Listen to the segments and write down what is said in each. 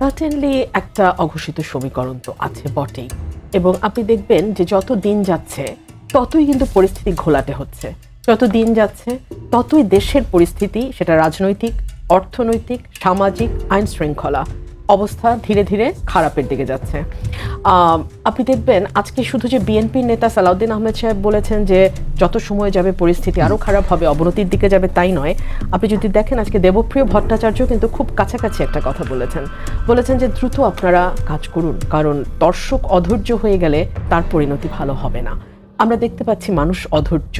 Certainly একটা অঘোষিত সমীকরণ তো আছে বটেই। এবং আপনি দেখবেন যে যত দিন যাচ্ছে, ততই কিন্তু পরিস্থিতি ঘোলাটে হচ্ছে। যত দিন যাচ্ছে, ততই দেশের পরিস্থিতি, সেটা রাজনৈতিক, অর্থনৈতিক, সামাজিক আইন শৃঙ্খলা অবস্থা ধীরে ধীরে খারাপের দিকে যাচ্ছে। আপনি দেখবেন, আজকে শুধু যে বিএনপির নেতা সালাউদ্দিন আহমেদ সাহেব বলেছেন যে যত সময় যাবে পরিস্থিতি আরও খারাপ হবে, অবনতির দিকে যাবে, তাই নয়। আপনি যদি দেখেন, আজকে দেবপ্রিয় ভট্টাচার্য কিন্তু খুব কাছাকাছি একটা কথা বলেছেন। বলেছেন যে দ্রুত আপনারা কাজ করুন, কারণ দর্শক অধৈর্য হয়ে গেলে তার পরিণতি ভালো হবে না। আমরা দেখতে পাচ্ছি মানুষ অধৈর্য।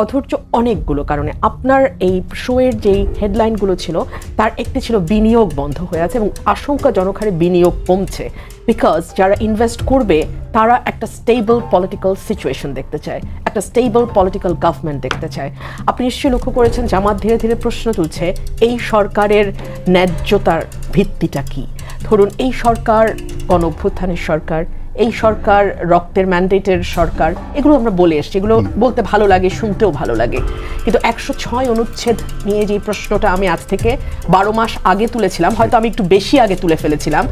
অধৈর্য অনেকগুলো কারণে। আপনার এই শোয়ের যেই হেডলাইনগুলো ছিল, তার একটি ছিল বিনিয়োগ বন্ধ হয়ে আছে এবং আশঙ্কাজনক হারে বিনিয়োগ কমছে। বিকজ যারা ইনভেস্ট করবে, তারা একটা স্টেবল পলিটিক্যাল সিচুয়েশন দেখতে চায়, একটা স্টেবল পলিটিক্যাল গভর্নমেন্ট দেখতে চায়। আপনি নিশ্চয়ই লক্ষ্য করেছেন, জামাত ধীরে ধীরে প্রশ্ন তুলছে, এই সরকারের ন্যায্যতার ভিত্তিটা কি? ধরুন, এই সরকার গণ সরকার এই সরকার রক্তের ম্যান্ডেটের সরকার এগুলো আমরা বলে এসছি। এগুলো বলতে ভালো লাগে শুনতেও ভালো লাগে। কিন্তু একশো ছয় অনুচ্ছেদ নিয়ে যে প্রশ্নটা আমি আজ থেকে বারো মাস আগে তুলেছিলাম হয়তো আমি একটু বেশি আগে তুলে ফেলেছিলাম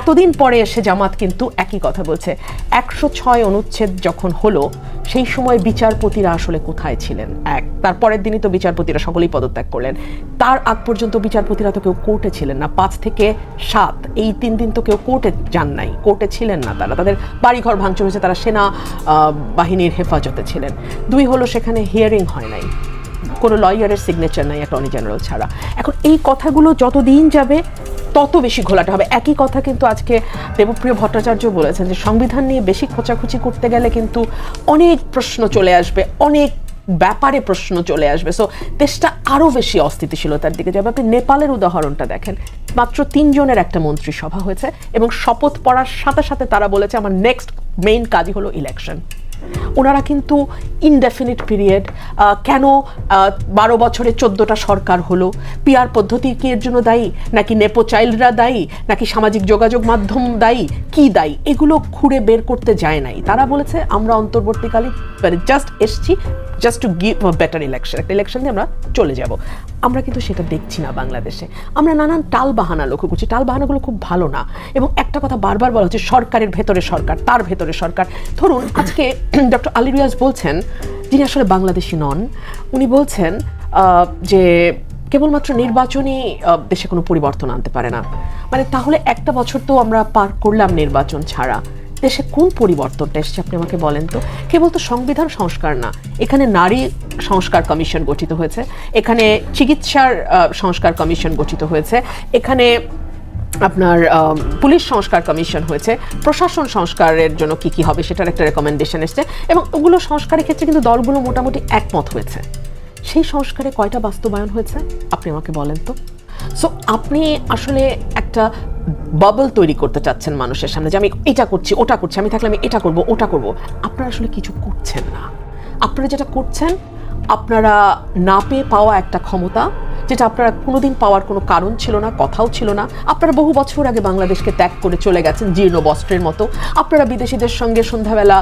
এতদিন পরে এসে জামাত কিন্তু একই কথা বলছে। একশো ছয় অনুচ্ছেদ যখন হলো সেই সময় বিচারপতিরা আসলে কোথায় ছিলেন? এক তারপরের দিনই তো বিচারপতিরা সকলেই পদত্যাগ করলেন। তার আগ পর্যন্ত বিচারপতিরা তো কেউ কোর্টে ছিলেন না। পাঁচ থেকে সাত এই তিন দিন তো কেউ কোর্টে যান নাই কোর্টে ছিলেন না তারা। তাদের বাড়িঘর ভাঙচুর হয়েছে, তারা সেনা বাহিনীর হেফাজতে ছিলেন। দুই হলো সেখানে হিয়ারিং হয় নাই। কোনো লয়ারের সিগনেচার নাই অ্যাটর্নি জেনারেল ছাড়া। এখন এই কথাগুলো যত দিন যাবে, তত বেশি ঘোলাটে হবে। একই কথা কিন্তু আজকে দেবপ্রিয় ভট্টাচার্য বলেছেন যে, সংবিধান নিয়ে বেশি খোঁচাখুচি করতে গেলে কিন্তু অনেক প্রশ্ন চলে আসবে, অনেক ব্যাপারে প্রশ্ন চলে আসবে। সো দেশটা আরও বেশি অস্থিতিশীলতার দিকে যাবে। আপনি নেপালের উদাহরণটা দেখেন। মাত্র তিনজনের একটা মন্ত্রিসভা হয়েছে এবং শপথ পড়ার সাথে সাথে তারা বলেছে, আমার নেক্সট মেইন কাজই হলো ইলেকশন ওনারা কিন্তু ইনডেফিনিট পিরিয়ড কেন বারো বছরে চোদ্দটা সরকার হলো? পিয়ার পদ্ধতি কি এর জন্য দায়ী? নাকি নেপো চাইল্ডরা দায়ী? নাকি সামাজিক যোগাযোগ মাধ্যম দায়ী? কি দায়ী? এগুলো খুঁড়ে বের করতে যায় নাই। তারা বলেছে, আমরা অন্তর্বর্তীকালে মানে জাস্ট এসছি just to give better election একটা ইলেকশন দিয়ে আমরা চলে যাব। আমরা কিন্তু সেটা দেখছি না বাংলাদেশে। আমরা নানান টাল বাহানা লক্ষ্য করছি। টাল বাহানাগুলো খুব ভালো না। এবং একটা কথা বারবার বলা হচ্ছে, সরকারের ভেতরে সরকার, তার ভেতরে সরকার। ধরুন, আজকে ডক্টর আলী রিয়াজ বলছেন, যিনি আসলে বাংলাদেশি নন, উনি বলছেন যে কেবলমাত্র নির্বাচনই দেশে কোনো পরিবর্তন আনতে পারে না। মানে তাহলে একটা বছর তো আমরা পার করলাম নির্বাচন ছাড়া। দেশে কোন পরিবর্তনটা এসেছে আপনি আমাকে বলেন তো? কেবল তো সংবিধান সংস্কার না, এখানে নারী সংস্কার কমিশন গঠিত হয়েছে, এখানে চিকিৎসার সংস্কার কমিশন গঠিত হয়েছে, এখানে আপনার পুলিশ সংস্কার কমিশন হয়েছে, প্রশাসন সংস্কারের জন্য কি কি হবে সেটার একটা রেকমেন্ডেশন এসছে এবং ওগুলো সংস্কারের ক্ষেত্রে কিন্তু দলগুলো মোটামুটি একমত হয়েছে। সেই সংস্কারে কয়টা বাস্তবায়ন হয়েছে? আপনি আমাকে বলেন তো। সো আপনি আসলে একটা বাবল তৈরি করতে চাচ্ছেন মানুষের সামনে যে আমি এটা করছি, ওটা করছি, আমি থাকলে আমি এটা করব, ওটা করব। আপনারা আসলে কিছু করছেন না। আপনারা যেটা করছেন, আপনারা না পেয়ে পাওয়া একটা ক্ষমতা যেটা আপনারা কোনোদিন পাওয়ার কোনো কারণ ছিল না, কথাও ছিল না। আপনারা বহু বছর আগে বাংলাদেশকে ত্যাগ করে চলে গেছেন জীর্ণ বস্ত্রের মতো। আপনারা বিদেশিদের সঙ্গে সন্ধ্যাবেলা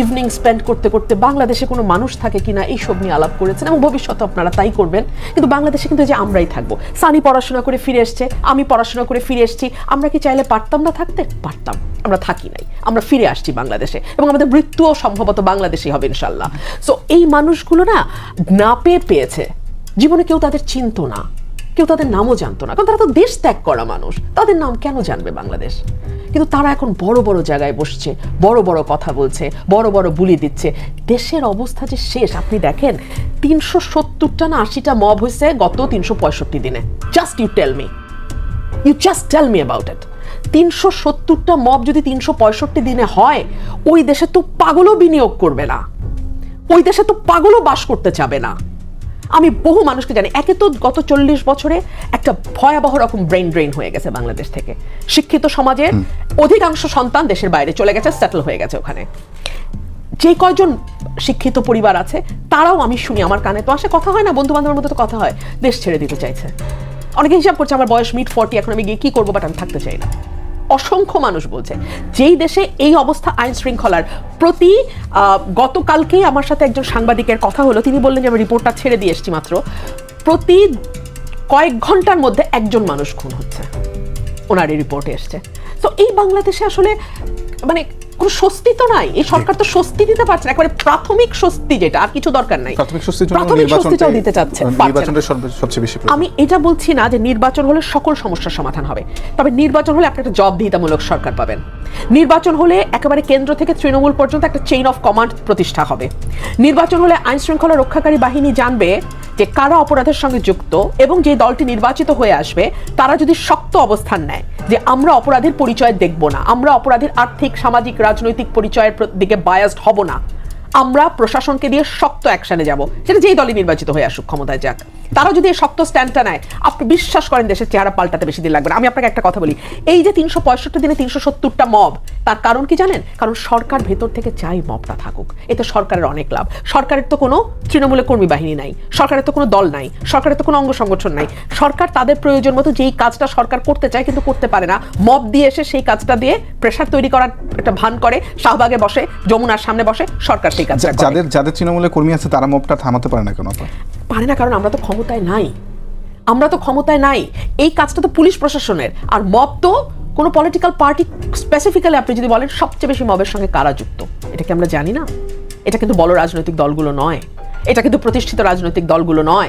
ইভিনিং স্পেন্ড করতে করতে বাংলাদেশে কোনো মানুষ থাকে কিনা এইসব নিয়ে আলাপ করেছেন এবং ভবিষ্যতে আপনারা তাই করবেন। কিন্তু বাংলাদেশে কিন্তু যে আমরাই থাকব। সানি পড়াশোনা করে ফিরে এসছে, আমি পড়াশোনা করে ফিরে এসেছি। আমরা কি চাইলে পারতাম না থাকতে? পারতাম। আমরা থাকি নাই। আমরা ফিরে আসছি বাংলাদেশে এবং আমাদের মৃত্যুও সম্ভবত বাংলাদেশেই হবে ইনশাল্লাহ। সো এই মানুষগুলো না না পেয়ে পেয়েছে। জীবনে কেউ তাদের চিনতো না, কেউ তাদের নামও জানতো না, কারণ তারা তো দেশ ত্যাগ করা মানুষ। তাদের নাম কেন জানবে বাংলাদেশ? কিন্তু তারা এখন বড় বড় জায়গায় বসছে, বড় বড় কথা বলছে, বড় বড় বুলি দিচ্ছে। দেশের অবস্থা যে শেষ, আপনি দেখেন, তিনশো সত্তরটা না আশিটা মব হয়েছে গত তিনশো পঁয়ষট্টি দিনে। Just you tell me you just tell me about it তিনশো সত্তরটা মব যদি তিনশো পঁয়ষট্টি দিনে হয়, ওই দেশে তো পাগলও বিনিয়োগ করবে না। ওই দেশে তো পাগলও বাস করতে চাবে না। আমি বহু মানুষকে জানি একে তো গত চল্লিশ বছরে একটা ভয়াবহ রকম ব্রেন ড্রেন হয়ে গেছে বাংলাদেশ থেকে। শিক্ষিত সমাজের অধিকাংশ সন্তান দেশের বাইরে চলে গেছে সেটেল হয়ে গেছে ওখানে। যে কয়জন শিক্ষিত পরিবার আছে তারাও আমি শুনি আমার কানে। তো আসে কথা হয় না বন্ধু বান্ধবের মধ্যে তো কথা হয় দেশ ছেড়ে দিতে চাইছে। অনেকে হিসাব করছে আমার বয়স মিড ফর্টি এখন আমি গিয়ে কি করব বাট আমি থাকতে চাই না। অসংখ্য মানুষ বলছে। যেই দেশে এই অবস্থা আইন শৃঙ্খলার। প্রতি গতকালকেই আমার সাথে একজন সাংবাদিকের কথা হলো, তিনি বললেন যে আমি রিপোর্টটা ছেড়ে দিয়ে এসেছি মাত্র। প্রতি কয়েক ঘণ্টার মধ্যে একজন মানুষ খুন হচ্ছে। ওনার এই রিপোর্টে এসছে। তো এই বাংলাদেশে আসলে মানে কোনো স্বস্তি তো নাই। এই সরকার তো স্বস্তি দিতে পারছে না। একবারে প্রাথমিক স্বস্তি যেটা আর কিছু দরকার নাই। প্রাথমিক স্বস্তির জন্য প্রাথমিক স্বস্তিটাও দিতে চাচ্ছে সবচেয়ে বেশি আমি এটা বলছি না যে নির্বাচন হলে সকল সমস্যার সমাধান হবে। তবে নির্বাচন হলে আপনি একটা জবাবদিহিতামূলক সরকার পাবেন। নির্বাচন হলে একেবারে কেন্দ্র থেকে তৃণমূল পর্যন্ত একটা চেইন অফ কমান্ড প্রতিষ্ঠা হবে। নির্বাচন হলে আইন শৃঙ্খলা রক্ষাকারী বাহিনী জানবে যে কারা অপরাধের সঙ্গে যুক্ত এবং যে দলটি নির্বাচিত হয়ে আসবে, তারা যদি শক্ত অবস্থান নেয় যে আমরা অপরাধের পরিচয় দেখব না, আমরা অপরাধের আর্থিক, সামাজিক, রাজনৈতিক পরিচয়ের দিকে বায়াসড হব না আমরা প্রশাসনকে দিয়ে শক্ত অ্যাকশনে যাব। সেটা যেই দলই নির্বাচিত হয়ে আসুক, ক্ষমতায় যাক। তারা যদি শক্ত স্ট্যান্ডটা নেয়, আপনি বিশ্বাস করেন দেশের চেহারা পাল্টাতে বেশি দিন লাগবে আমি আপনাকে একটা কথা বলি। এই যে তিনশো পঁয়ষট্টি দিনে তিনশো সত্তরটা মব, তার কারণ কি জানেন? কারণ সরকার ভেতর থেকে চাই মবটা থাকুক। এতে সরকারের অনেক লাভ। সরকারের তো কোনো তৃণমূলের কর্মী বাহিনী নাই। সরকারের তো কোনো দল নাই। সরকারের তো কোনো অঙ্গ সংগঠন নাই। সরকার তাদের প্রয়োজন মতো যেই কাজটা সরকার করতে চায় কিন্তু করতে পারে না। মব দিয়ে এসে সেই কাজটা দিয়ে প্রেশার তৈরি করার একটা ভান করে, শাহবাগে বসে, যমুনার সামনে বসে, সরকার যা- করে। যাদের যাদের তৃণমূলের কর্মী আছে তারা মবটা থামাতে পারে না কেন? পারে না কারণ আমরা তো ক্ষমতায় নাই। আমরা তো ক্ষমতায় নাই। এই কাজটা তো পুলিশ প্রশাসনের। আর মব তো কোনো পলিটিক্যাল পার্টি স্পেসিফিক্যালি আপনি যদি বলেন সবচেয়ে বেশি মবের সঙ্গে কারা যুক্ত? এটা কি আমরা জানি না? এটা কিন্তু বড় রাজনৈতিক দলগুলো নয়। এটা কিন্তু প্রতিষ্ঠিত রাজনৈতিক দলগুলো নয়।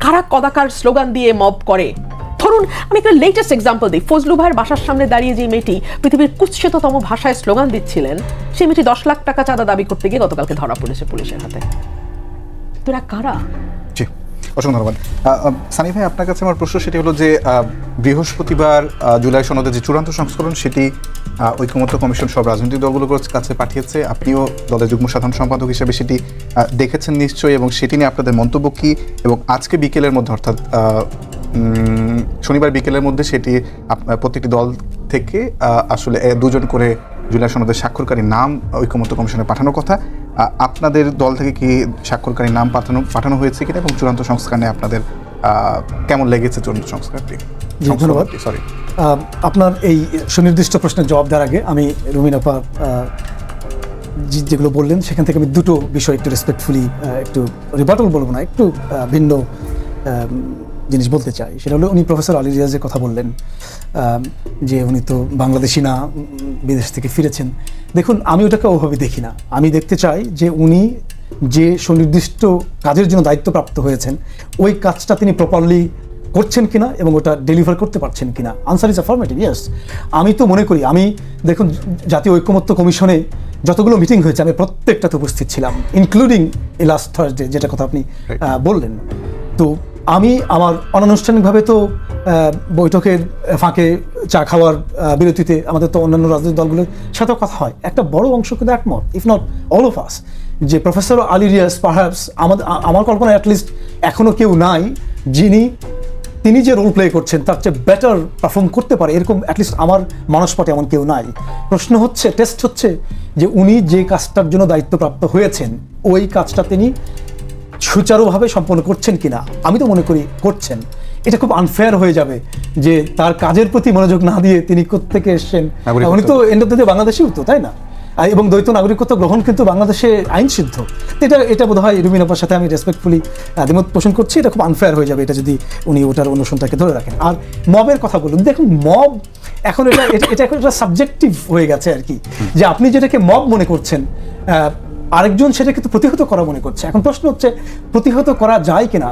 কারা কদাকার স্লোগান দিয়ে মব করে? ধরুন আমি একটা লেটেস্ট এক্সাম্পল দিই। ফজলু ভাইয়ের বাসার সামনে দাঁড়িয়ে যে মেয়েটি পৃথিবীর কুৎসিততম ভাষায় স্লোগান দিচ্ছিলেন সেই মেয়েটি দশ লাখ টাকা চাঁদা দাবি করতে গিয়ে গতকালকে ধরা পড়েছে পুলিশের হাতে। তোরা কারা? জি অসংখ্য ধন্যবাদ। সানি ভাই আপনার কাছে আমার প্রশ্ন সেটি হলো যে বৃহস্পতিবার জুলাই সনদের যে চূড়ান্ত সংস্করণ সেটি আহ, ঐকমত্য কমিশন সব রাজনৈতিক দলগুলোর কাছে পাঠিয়েছে। আপনিও দলের যুগ্ম সাধারণ সম্পাদক হিসেবে সেটি দেখেছেন নিশ্চয়ই এবং সেটি নিয়ে আপনাদের মন্তব্য কি? এবং আজকে বিকেলের মধ্যে অর্থাৎ শনিবার বিকেলের মধ্যে সেটি প্রত্যেকটি দল থেকে আসলে দুজন করে জুলাই সনদের স্বাক্ষরকারী নাম ঐকমত্য কমিশনে পাঠানোর কথা। আপনাদের দল থেকে কি স্বাক্ষরকারী নাম পাঠানো পাঠানো হয়েছে কিনা এবং চূড়ান্ত সংস্কারে আপনাদের কেমন লেগেছে চূড়ান্ত সংস্কারটি? ধন্যবাদ। সরি আপনার এই সুনির্দিষ্ট প্রশ্নের জবাব দেওয়ার আগে আমি রুমিন আপা যেগুলো বললেন সেখান থেকে আমি দুটো বিষয় একটু রেসপেক্টফুলি একটু রিবাটল বলব না একটু ভিন্ন জিনিস বলতে চাই, সেটা হলো উনি প্রফেসর আলী রিয়াজের কথা বললেন যে উনি তো বাংলাদেশি না, বিদেশ থেকে ফিরেছেন। দেখুন, আমি ওটাকে ওভাবে দেখি না। আমি দেখতে চাই যে উনি যে সুনির্দিষ্ট কাজের জন্য দায়িত্বপ্রাপ্ত হয়েছেন, ওই কাজটা তিনি প্রপারলি করছেন কিনা এবং ওটা ডেলিভার করতে পারছেন কিনা। আনসার ইজ অ্যাফরমেটিভ ইয়েস আমি তো মনে করি, আমি দেখুন, জাতীয় ঐক্যমত্য কমিশনে যতগুলো মিটিং হয়েছে, আমি প্রত্যেকটাতে উপস্থিত ছিলাম ইনক্লুডিং এই লাস্ট থার্সডে যেটা কথা আপনি বললেন। তো আমি আমার অনানুষ্ঠানিকভাবে তো বৈঠকের ফাঁকে চা খাওয়ার বিরতিতে আমাদের তো অন্যান্য রাজনৈতিক দলগুলোর সাথেও কথা হয়। একটা বড় অংশ কিন্তু একমত if not all of us যে প্রফেসর আলী রিয়াস পারহ্যাপস আমাদের আমার কল্পনা অ্যাটলিস্ট এখনও কেউ নাই যিনি, তিনি যে রোল প্লে করছেন, তার চেয়ে বেটার পারফর্ম করতে পারে, এরকম অ্যাটলিস্ট আমার মানসপটে এমন কেউ নাই। প্রশ্ন হচ্ছে টেস্ট হচ্ছে যে উনি যে কাজটার জন্য দায়িত্বপ্রাপ্ত হয়েছেন, ওই কাজটা তিনি সুচারুভাবে সম্পন্ন করছেন কিনা? আমি তো মনে করি করছেন। এটা খুব আনফেয়ার হয়ে যাবে যে তার কাজের প্রতি মনোযোগ না দিয়ে তিনি কোত্থেকে এসছেন। উনি তো এন্ড অফ দ্য বাংলাদেশিও তো তাই না? এবং দ্বৈত নাগরিকত্ব গ্রহণ কিন্তু বাংলাদেশে আইন সিদ্ধ এটা এটা বোধ হয় রুমিন আপার সাথে আমি রেসপেক্টফুলি দ্বিমত পোষণ করছি। এটা খুব আনফেয়ার হয়ে যাবে এটা যদি উনি ওটার অনুসন্ধানকে ধরে রাখেন। আর মবের কথা বলুন। দেখুন মব এখন এটা এটা- এখন একটা সাবজেক্টিভ হয়ে গেছে আর কি। যে আপনি যেটাকে মব মনে করছেন আহ, আরেকজন সেটা কিন্তু প্রতিহত করা মনে করছে। এখন প্রশ্ন হচ্ছে, প্রতিহত করা যায় কিনা?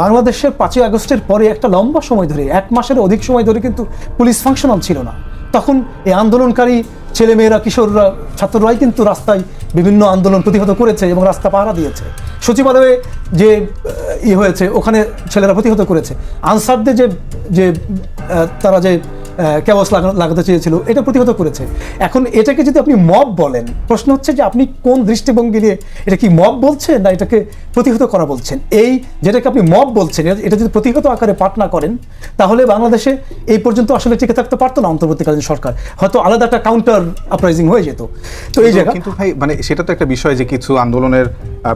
বাংলাদেশের পাঁচই আগস্টের পরে একটা লম্বা সময় ধরে, এক মাসের অধিক সময় ধরে কিন্তু পুলিশ ফাংশনাল ছিল না। তখন এই আন্দোলনকারী ছেলেমেয়েরা, কিশোররা, ছাত্ররাই কিন্তু রাস্তায় বিভিন্ন আন্দোলন প্রতিহত করেছে এবং রাস্তা পাহারা দিয়েছে। সচিবালয়ে যে ই হয়েছে, ওখানে ছেলেরা প্রতিহত করেছে। আনসারদের যে যে তারা যে কেওয়াস লাগাতে চেয়েছিল এটা প্রতিহত করেছে। এখন এটাকে যদি আপনি মব বলেন প্রশ্ন হচ্ছে যে আপনি কোন দৃষ্টিভঙ্গি নিয়ে এটা কি মব বলছেন না এটাকে প্রতিহত করা বলছেন? এই যেটাকে আপনি মব বলছেন এটা- যদি প্রতিহত আকারে পাঠ না করেন তাহলে বাংলাদেশে এই পর্যন্ত আসলে টিকে থাকতে পারতো না অন্তর্বর্তীকালীন সরকার। হয়তো আলাদা একটা কাউন্টার আপরাইজিং হয়ে যেত। তো এই জায়গা কিন্তু ভাই মানে সেটা তো একটা বিষয় যে কিছু আন্দোলনের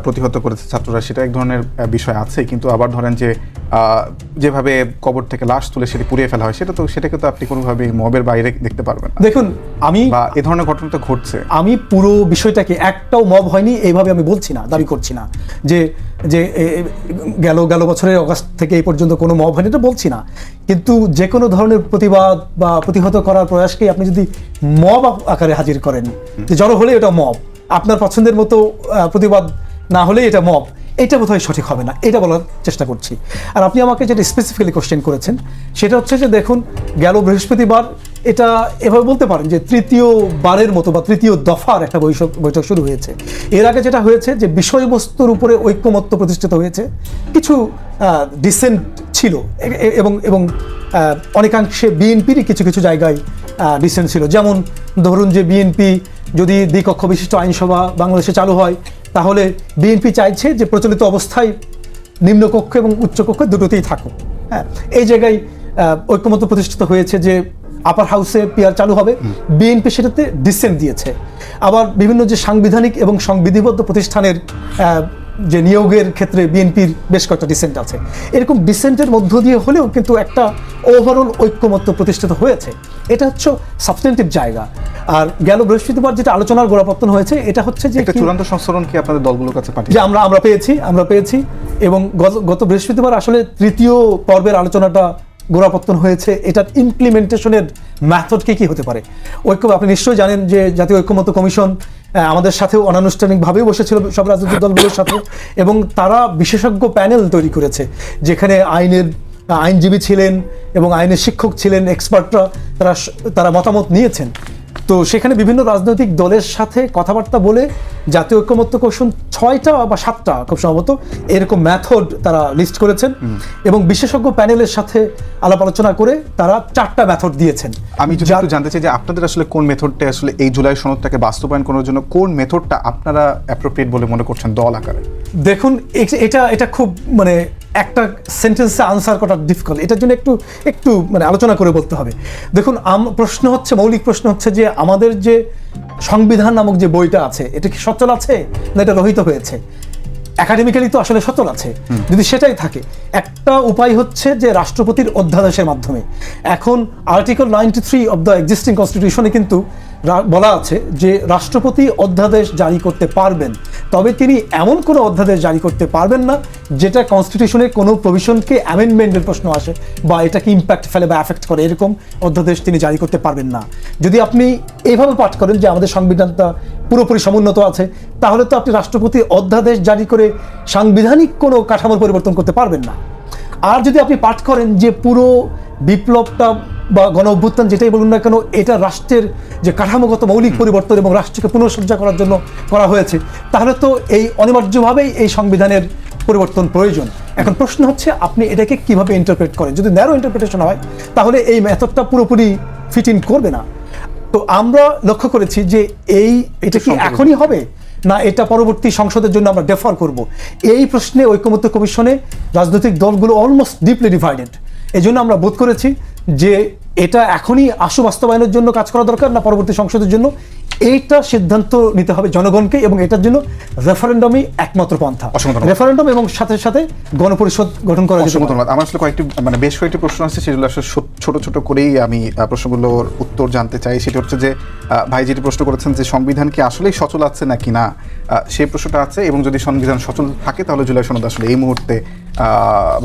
প্রতিহত করেছে ছাত্ররা সেটা এক ধরনের বিষয় আছে। কিন্তু আবার ধরেন যে যেভাবে কবর থেকে লাশ তুলে সেটি পুড়িয়ে ফেলা হয় সেটা তো সেটাকে তো আপনি কোনোভাবে মবের বাইরে দেখতে পারবেন না। দেখুন আমি বা এ ধরনের ঘটনা তো ঘটছে। আমি পুরো বিষয়টাকে একটাও মব হয়নি এইভাবে আমি বলছি না দাবি করছি না। যে যে গেল গেল বছরের অগাস্ট থেকে এই পর্যন্ত কোনো মব হয়নি এটা বলছি না। কিন্তু যে কোনো ধরনের প্রতিবাদ বা প্রতিহত করার প্রয়াসকে আপনি যদি মব আকারে হাজির করেন যে জড়ো হলে এটা মব। আপনার পছন্দের মতো আহ, প্রতিবাদ না হলে এটা মব এটা বোধহয় সঠিক হবে না, এটা বলার চেষ্টা করছি। আর আপনি আমাকে যেটা স্পেসিফিক্যালি কোশ্চেন করেছেন, সেটা হচ্ছে যে দেখুন, গেল বৃহস্পতিবার, এটা এভাবে বলতে পারেন যে তৃতীয় বারের মতো বা তৃতীয় দফার একটা বৈঠক বৈঠক শুরু হয়েছে। এর আগে যেটা হয়েছে যে বিষয়বস্তুর উপরে ঐক্যমত্য প্রতিষ্ঠিত হয়েছে, কিছু ডিসেন্ট ছিল এবং এবং অনেকাংশে বিএনপিরই কিছু কিছু জায়গায় ডিসেন্ট ছিল। যেমন, ধরুন যে বিএনপি যদি দ্বিকক্ষ বিশিষ্ট আইনসভা বাংলাদেশে চালু হয় তাহলে বিএনপি চাইছে যে প্রচলিত অবস্থায় নিম্নকক্ষ এবং উচ্চকক্ষ দুটোতেই থাকুক। হ্যাঁ এই জায়গায় ঐক্যমত প্রতিষ্ঠিত হয়েছে যে আপার হাউসে পিয়ার চালু হবে। বিএনপি সেটাতে ডিসেন্ট দিয়েছে। আবার বিভিন্ন যে সাংবিধানিক এবং সংবিধিবদ্ধ প্রতিষ্ঠানের যে নিয়োগের ক্ষেত্রে বিএনপির বেশ কয়েকটা ডিসেন্ট আছে। এরকম ডিসেন্টের মধ্য দিয়ে হলেও কিন্তু একটা ওভারঅল ঐক্যমত্য প্রতিষ্ঠিত হয়েছে। এটা হচ্ছে সাবস্টেন্টিভ জায়গা। আর গেল বৃহস্পতিবার যেটা আলোচনার গোড়াপত্তন হয়েছে এটা হচ্ছে যে চূড়ান্ত সংস্করণ কি আপনাদের দলগুলোর কাছে যে পাঠিয়ে আমরা আমরা পেয়েছি আমরা পেয়েছি। এবং গত- বৃহস্পতিবার আসলে তৃতীয় পর্বের আলোচনাটা গোড়াপত্তন হয়েছে। এটার ইমপ্লিমেন্টেশনের ম্যাথড কি কি হতে পারে? ঐক্য আপনি নিশ্চয়ই জানেন যে জাতীয় ঐক্যমত্য কমিশন আমাদের সাথেও অনানুষ্ঠানিকভাবেই বসেছিল সব রাজনৈতিক দলগুলোর সাথে। এবং তারা বিশেষজ্ঞ প্যানেল তৈরি করেছে, যেখানে আইনের আইনজীবী ছিলেন এবং আইনের শিক্ষক ছিলেন, এক্সপার্টরা, তারা তারা মতামত নিয়েছেন। তো সেখানে বিভিন্ন রাজনৈতিক দলের সাথে কথাবার্তা বলে জাতীয় ঐক্যমত্য কৌশল ছয়টা বা সাতটা খুব সম্ভবত এরকম ম্যাথড তারা লিস্ট করেছেন। এবং বিশেষজ্ঞ প্যানেলের সাথে আলাপ আলোচনা করে তারা চারটা ম্যাথড দিয়েছেন। আমি যদি জানতে চাই যে আপনাদের আসলে কোন মেথডটা আসলে এই জুলাই সনদটাকে বাস্তবায়ন করার জন্য কোন মেথডটা আপনারা অ্যাপ্রোপ্রিয়েট বলে মনে করছেন দল আকারে? দেখুন এটা এটা খুব মানে একটা সেন্টেন্সে আনসার করা ডিফিকাল্ট এটার জন্য একটু একটু মানে আলোচনা করে বলতে হবে। দেখুন প্রশ্ন হচ্ছে মৌলিক প্রশ্ন হচ্ছে যে আমাদের যে সংবিধান নামক যে বইটা আছে এটা কি সচল আছে? না এটা রহিত হয়েছে? একাডেমিক্যালি তো আসলে সচল আছে। যদি সেটাই থাকে একটা উপায় হচ্ছে যে রাষ্ট্রপতির অধ্যাদেশের মাধ্যমে। এখন article ninety three of the existing কনস্টিটিউশনে কিন্তু বলা আছে যে রাষ্ট্রপতি অধ্যাদেশ জারি করতে পারবেন। তবে তিনি এমন কোনো অধ্যাদেশ জারি করতে পারবেন না, যেটা কনস্টিটিউশনের কোনো প্রভিশনকে অ্যামেন্ডমেন্টের প্রশ্ন আসে বা এটাকে ইম্প্যাক্ট ফেলে বা অ্যাফেক্ট করে, এরকম অধ্যাদেশ তিনি জারি করতে পারবেন না। যদি আপনি এভাবে পাঠ করেন যে আমাদের সংবিধানটা পুরোপুরি সমুন্নত আছে, তাহলে তো আপনি রাষ্ট্রপতি অধ্যাদেশ জারি করে সাংবিধানিক কোনো কাঠামোর পরিবর্তন করতে পারবেন না। আর যদি আপনি পাঠ করেন যে পুরো বিপ্লবটা বা গণ অভ্যুত্থান যেটাই বলুন না কেন এটা রাষ্ট্রের যে কাঠামোগত মৌলিক পরিবর্তন এবং রাষ্ট্রকে পুনঃসজ্জা করার জন্য করা হয়েছে তাহলে তো এই অনিবার্যভাবেই এই সংবিধানের পরিবর্তন প্রয়োজন। এখন প্রশ্ন হচ্ছে আপনি এটাকে কীভাবে ইন্টারপ্রেট করেন? যদি ন্যারো ইন্টারপ্রিটেশন হয় তাহলে এই মেথডটা পুরোপুরি ফিট ইন করবে না। তো আমরা লক্ষ্য করেছি যে এই এটা কি এখনই হবে? না, এটা পরবর্তী সংসদের জন্য আমরা ডেফার করব। এই প্রশ্নে ঐক্যমত্য কমিশনে রাজনৈতিক দলগুলো অলমোস্ট ডিপলি ডিভাইডেড এই জন্য আমরা বোধ করেছি যে এটা এখনই আশু বাস্তবায়নের জন্য কাজ করা দরকার না, পরবর্তী সংসদের জন্য। এইটা সিদ্ধান্ত নিতে হবে জনগণকে এবং এটার জন্য রেফারেন্ডামই একমাত্র পন্থা। রেফারেন্ডাম এবং সাথে সাথে গণপরিষদ গঠন করা অসংখ্য। ধন্যবাদ আমার আসলে কয়েকটি মানে বেশ কয়েকটি প্রশ্ন আছে সেগুলো আসলে ছোট ছোট করেই আমি প্রশ্নগুলোর উত্তর জানতে চাই সেটা হচ্ছে যে ভাই যেটি প্রশ্ন করেছেন যে সংবিধান কি আসলেই সচল আছে নাকি না সেই প্রশ্নটা আছে এবং যদি সংবিধান সচল থাকে তাহলে জুলাই সনদ আসলে এই মুহূর্তে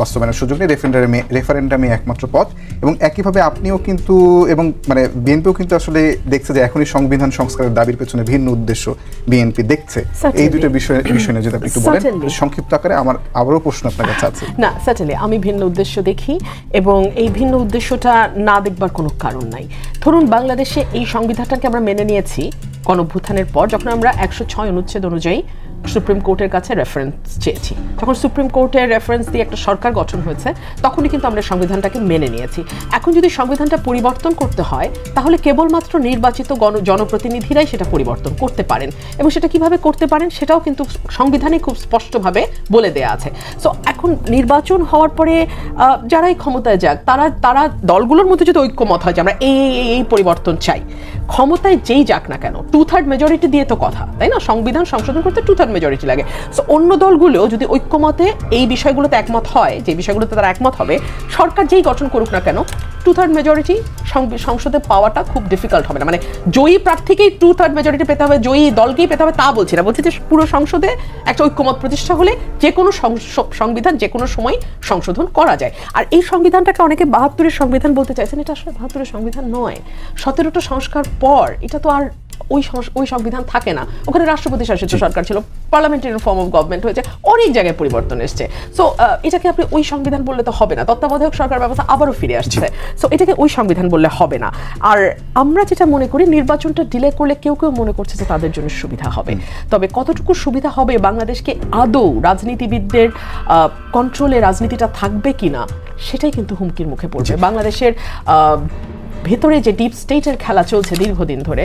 বাস্তবায়নের সুযোগ নেই। রেফারেন্ডামে রেফারেন্ডামে একমাত্র পথ। এবং একইভাবে আপনিও কিন্তু এবং মানে বিএনপিও কিন্তু আসলে দেখছে যে এখনই সংবিধান সংস্কারের দাবির পেছনে ভিন্ন উদ্দেশ্য বিএনপি দেখছে। এই. দুটো বিষয় বিষয় নিয়ে যদি আপনি একটু বলেন সংক্ষিপ্ত আকারে আমার আবারও প্রশ্ন আপনার কাছে আছে। না সার্টেনলি আমি ভিন্ন উদ্দেশ্য দেখি এবং এই ভিন্ন উদ্দেশ্যটা না দেখবার কোনো কারণ নাই। ধরুন, বাংলাদেশে এই সংবিধানটাকে আমরা মেনে নিয়েছি, গণভ্যুত্থানের পর, যখন আমরা একশো ছয় অনুচ্ছেদ অনুযায়ী সুপ্রিম কোর্টের কাছে রেফারেন্স চেয়েছি। যখন সুপ্রিম কোর্টের রেফারেন্স দিয়ে একটা সরকার গঠন হয়েছে, তখনই কিন্তু আমরা সংবিধানটাকে মেনে নিয়েছি। এখন যদি সংবিধানটা পরিবর্তন করতে হয়, তাহলে কেবলমাত্র নির্বাচিত গণ জনপ্রতিনিধিরাই সেটা পরিবর্তন করতে পারেন। এবং সেটা কীভাবে করতে পারেন, সেটাও কিন্তু সংবিধানে খুব স্পষ্টভাবে বলে দেয়া আছে। সো এখন নির্বাচন হওয়ার পরে যারাই ক্ষমতায় যাক, তারা তারা দলগুলোর মধ্যে যদি ঐক্যমত হয় যে আমরা এই, এই- এই পরিবর্তন চাই, ক্ষমতায় যেই যাক না কেন টু থার্ড মেজরিটি দিয়ে তো কথা, তাই না? সংবিধান সংশোধন করতে টু থার্ড মেজরিটি লাগে। সো অন্য দলগুলো যদি ঐক্যমতে এই বিষয়গুলোতে একমত হয়, যে বিষয়গুলোতে তারা একমত হবে, সরকার যেই গঠন করুক না কেন টু থার্ড মেজরিটি সংসদে পাওয়াটা খুব ডিফিকাল্ট হবে না। মানে জয়ী প্রার্থীকেই টু থার্ড মেজরিটি পেতে হবে, জয়ী দলকেই পেতে হবে তা বলছি না। বলছি যে পুরো সংসদে একটা ঐক্যমত প্রতিষ্ঠা হলে যে কোনো সংবিধান যে কোনো সময় সংশোধন করা যায়। আর এই সংবিধানটাকে অনেকে বাহাত্তরের সংবিধান বলতে চাইছেন, এটা আসলে বাহাত্তরের সংবিধান নয়। সতেরোটা সংস্কার পর এটা তো আর ওই ওই সংবিধান থাকে না। ওখানে রাষ্ট্রপতি শাসিত সরকার ছিল পার্লামেন্টারি ফর্ম অফ গভর্নমেন্ট হয়েছে অনেক জায়গায় পরিবর্তন এসছে। সো এটাকে আপনি ওই সংবিধান বললে তো হবে না। তত্ত্বাবধায়ক সরকার ব্যবস্থা আবারও ফিরে আসছে। সো এটাকে ওই সংবিধান বললে হবে না। আর আমরা যেটা মনে করি নির্বাচনটা ডিলে করলে কেউ কেউ মনে করছে যে তাদের জন্য সুবিধা হবে। তবে কতটুকু সুবিধা হবে বাংলাদেশকে আদৌ রাজনীতিবিদদের কন্ট্রোলে রাজনীতিটা থাকবে কিনা সেটাই কিন্তু হুমকির মুখে পড়বে। বাংলাদেশের ভেতরে যে ডিপ স্টেটের খেলা চলছে দীর্ঘদিন ধরে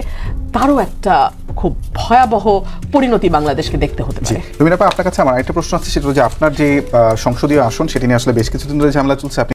তারও একটা খুব ভয়াবহ পরিণতি বাংলাদেশকে দেখতে হতে পারে। রবীন্দ্র আপনার কাছে আমার একটা প্রশ্ন আছে সেটা যে আপনার যে আহ, সংসদীয় আসন সেটি নিয়ে আসলে বেশ কিছুদিন ধরে ঝামেলা চলছে। আপনি